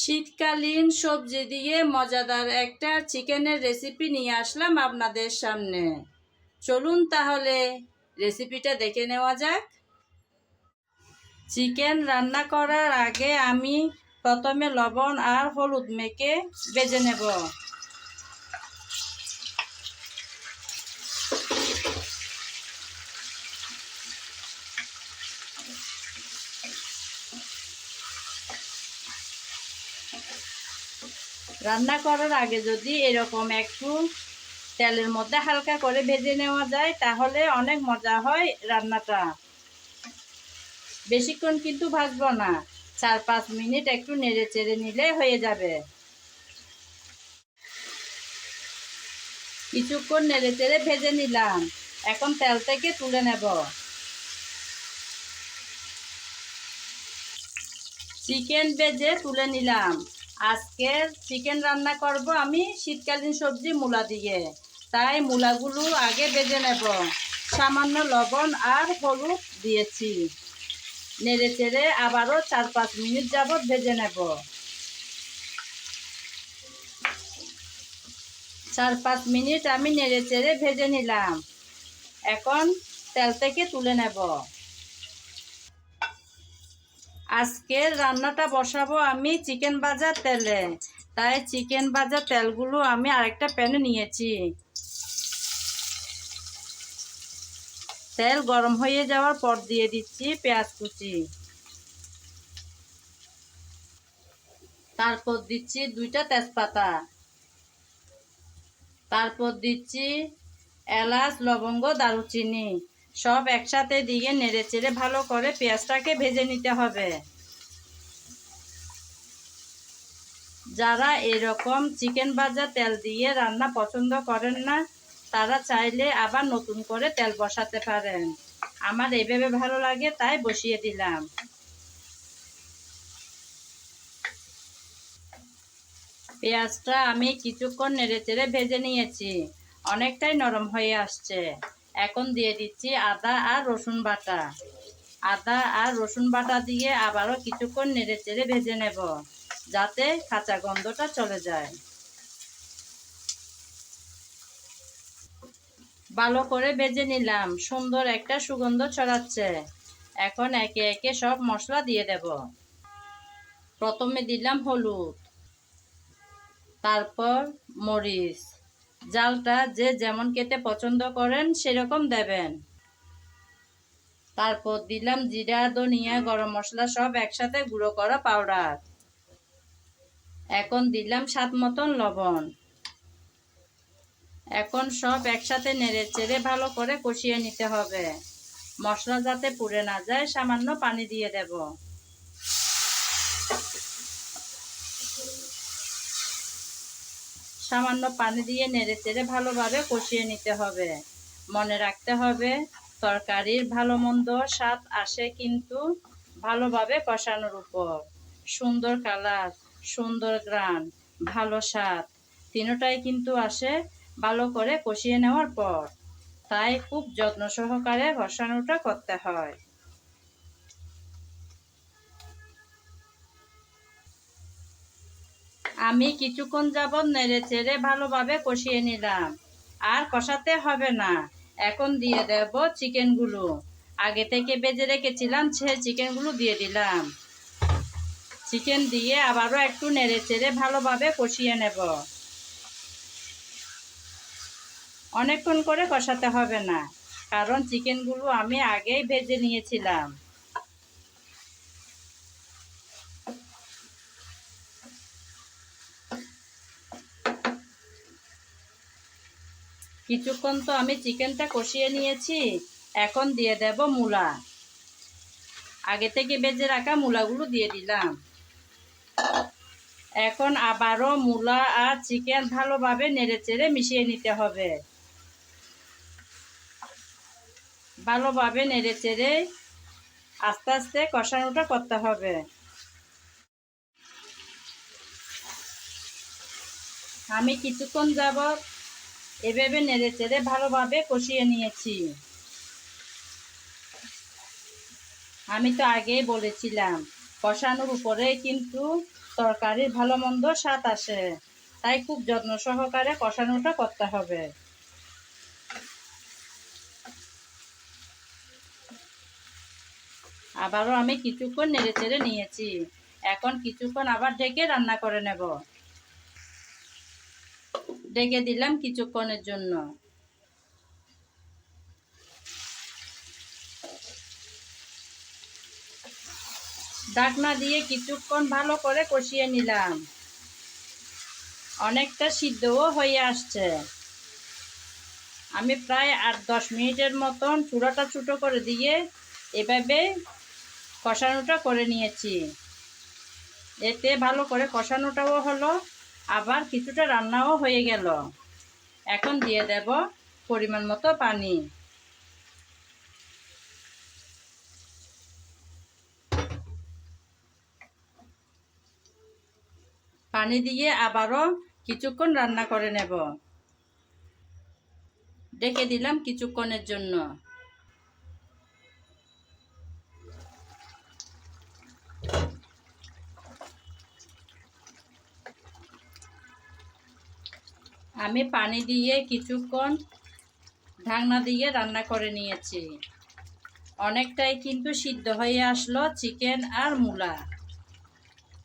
শীতকালীন সবজি দিয়ে মজাদার একটা চিকেনের রেসিপি নিয়ে আসলাম আপনাদের সামনে। চলুন তাহলে রেসিপিটা দেখে নেওয়া যাক। চিকেন রান্না করার আগে আমি প্রথমে লবণ আর হলুদ মেখে বেজে নেব। রান্না করার আগে যদি এরকম একটু তেলের মধ্যে হালকা করে ভেজে নেওয়া যায়, তাহলে অনেক মজা হয় রান্নাটা। বেশিক্ষণ কিন্তু ভাজবো না। চার পাঁচ মিনিট একটু নেড়ে চেড়ে নিলে হয়ে যাবে। কিছুক্ষণ নেড়ে চেড়ে ভেজে নিলাম। এখন তেল থেকে তুলে নেব। চিকেন ভেজে তুলে নিলাম। আজকে চিকেন রান্না করব আমি শীতকালীন সবজি মূলা দিয়ে। তাই মূলাগুলো আগে ভেজে নেব। সামান্য লবণ আর হলুদ দিয়েছি। নেড়ে চেড়ে আবারও চার পাঁচ মিনিট যাবৎ ভেজে নেব। চার পাঁচ মিনিট আমি নেড়ে চেড়ে ভেজে নিলাম। এখন তেল থেকে তুলে নেব। আজকের রান্নাটা বসাবো আমি চিকেন ভাজার তেলে। তাই চিকেন ভাজার তেলগুলো আমি আরেকটা প্যানে নিয়েছি। তেল গরম হয়ে যাওয়ার পর দিয়ে দিচ্ছি পেঁয়াজ কুচি। তারপর দিচ্ছি দুইটা তেজপাতা। তারপর দিচ্ছি এলাচ, লবঙ্গ, দারুচিনি। সব একসাথে দিয়ে নেড়ে চেড়ে ভালো করে পেঁয়াজটাকে ভেজে নিতে হবে। যারা এরকম চিকেন ভাজা তেল দিয়ে রান্না পছন্দ করেন না, তারা চাইলে আবার নতুন করে তেল বসাতে পারেন। আমার এভাবে ভালো লাগে, তাই বসিয়ে দিলাম। পেঁয়াজটা আমি কিছুক্ষণ নেড়ে চেড়ে ভেজে নিয়েছি। অনেকটাই নরম হয়ে আসছে। এখন দিয়ে দিচ্ছি আদা আর রসুন বাটা। আদা আর রসুন বাটা দিয়ে আবারও কিছুক্ষণ নেড়ে চেড়ে ভেজে নেব, যাতে কাঁচা গন্ধটা চলে যায়। ভালো করে ভেজে নিলাম, সুন্দর একটা সুগন্ধ ছড়াচ্ছে। এখন একে একে সব মশলা দিয়ে দেব। প্রথমে দিলাম হলুদ, তারপর মরিচ। জালটা যে যেমন খেতে পছন্দ করেন, সেরকম দেবেন। তারপর দিলাম জিরা, ধনিয়া, গরম মশলা সব একসাথে গুঁড়ো করা পাউডার। এখন দিলাম স্বাদ মতন লবণ। এখন সব একসাথে নেড়ে চেড়ে ভালো করে কষিয়ে নিতে হবে। মশলা যাতে পুড়ে না যায়, সামান্য পানি দিয়ে দেব। সামান্য পানি দিয়ে নেড়ে চেড়ে ভালোভাবে কষিয়ে নিতে হবে। মনে রাখতে হবে, তরকারির ভালো মন্দ স্বাদ আসে কিন্তু ভালোভাবে কষানোর উপর। সুন্দর কালার, সুন্দর গ্রান, ভালো স্বাদ, তিনোটাই কিন্তু আসে ভালো করে কষিয়ে নেওয়ার পর। তাই খুব যত্ন সহকারে কষানোটা করতে হয়। আমি কিছুক্ষণ যাবৎ নেড়ে চেড়ে ভালোভাবে কষিয়ে নিলাম। আর কষাতে হবে না। এখন দিয়ে দেব চিকেনগুলো। আগে থেকে বেজে রেখেছিলাম, সে চিকেনগুলো দিয়ে দিলাম। চিকেন দিয়ে আবারও একটু নেড়ে চেড়ে ভালোভাবে কষিয়ে নেব। অনেকক্ষণ করে কষাতে হবে না, কারণ চিকেনগুলো আমি আগেই ভেজে নিয়েছিলাম। কিছুক্ষণ তো আমি চিকেনটা কষিয়ে নিয়েছি, এখন দিয়ে দেব মূলা। আগে থেকে বেজে রাখা মূলাগুলো দিয়ে দিলাম। এখন আবারও মূলা আর চিকেন ভালোভাবে নেড়ে চেড়ে মিশিয়ে নিতে হবে। ভালোভাবে নেড়ে চেড়ে আস্তে আস্তে কষানোটা করতে হবে। আমি কিছুক্ষণ যাবত এভাবে নেড়ে চেড়ে ভালোভাবে কষিয়ে নিয়েছি। আমি তো আগেই বলেছিলাম, কষানোর উপরে কিন্তু তরকারির ভালো মন্দ স্বাদ আসে, তাই খুব যত্ন সহকারে কষানোটা করতে হবে। আবারও আমি কিছুক্ষণ নেড়ে চেড়ে নিয়েছি, এখন কিছুক্ষণ আবার ঢেকে রান্না করে নেব। ঢেকে দিলাম কিছুক্ষণের জন্য। ডাকনা দিয়ে কিছুক্ষণ ভালো করে কষিয়ে নিলাম। অনেকটা সিদ্ধও হয়ে আসছে। আমি প্রায় আট দশ মিনিটের মতন চূড়াটা ছোটো করে দিয়ে এভাবে কষানোটা করে নিয়েছি। এতে ভালো করে কষানোটাও হলো। আবার কিছুটা রান্নাও হয়ে গেল। এখন দিয়ে দেব পরিমাণ মতো পানি। পানি দিয়ে আবারও কিছুক্ষণ রান্না করে নেব। ডেকে দিলাম কিছুক্ষণের জন্য। আমি পানি দিয়ে কিছুক্ষণ ঢাকনা দিয়ে রান্না করে নিয়েছি। অনেকটাই কিন্তু সিদ্ধ হয়ে আসলো চিকেন আর মূলা।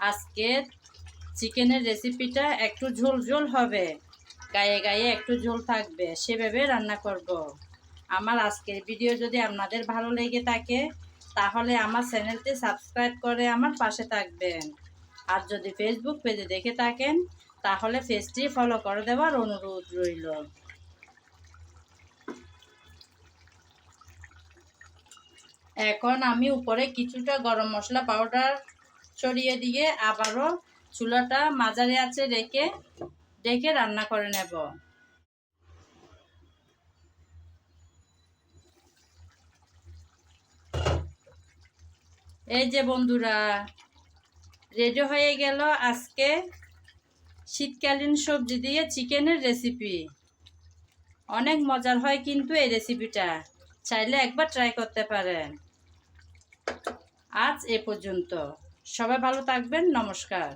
আজকে চিকেনের রেসিপিটা একটু ঝোল ঝোল হবে। গায়ে গায়ে একটু ঝোল থাকবে, সেভাবে রান্না করব। আমার আজকের ভিডিও যদি আপনাদের ভালো লেগে থাকে, তাহলে আমার চ্যানেলটি সাবস্ক্রাইব করে আমার পাশে থাকবেন। আর যদি ফেসবুক পেজে দেখে থাকেন তাহলে পেজটি ফলো করে দেওয়ার অনুরোধ রইল। এখন আমি উপরে কিছুটা গরম মশলা পাউডার ছড়িয়ে দিয়ে আবারও চুলাটা মাঝারি আছে রেখে রেখে রান্না করে নেব। এই যে বন্ধুরা রেডি হয়ে গেল আজকে শীতকালীন সবজি দিয়ে চিকেনের রেসিপি অনেক মজার হয় কিন্তু এই রেসিপিটা চাইলে একবার ট্রাই করতে পারেন। আজ এ পর্যন্ত। সবাই ভালো থাকবেন। নমস্কার।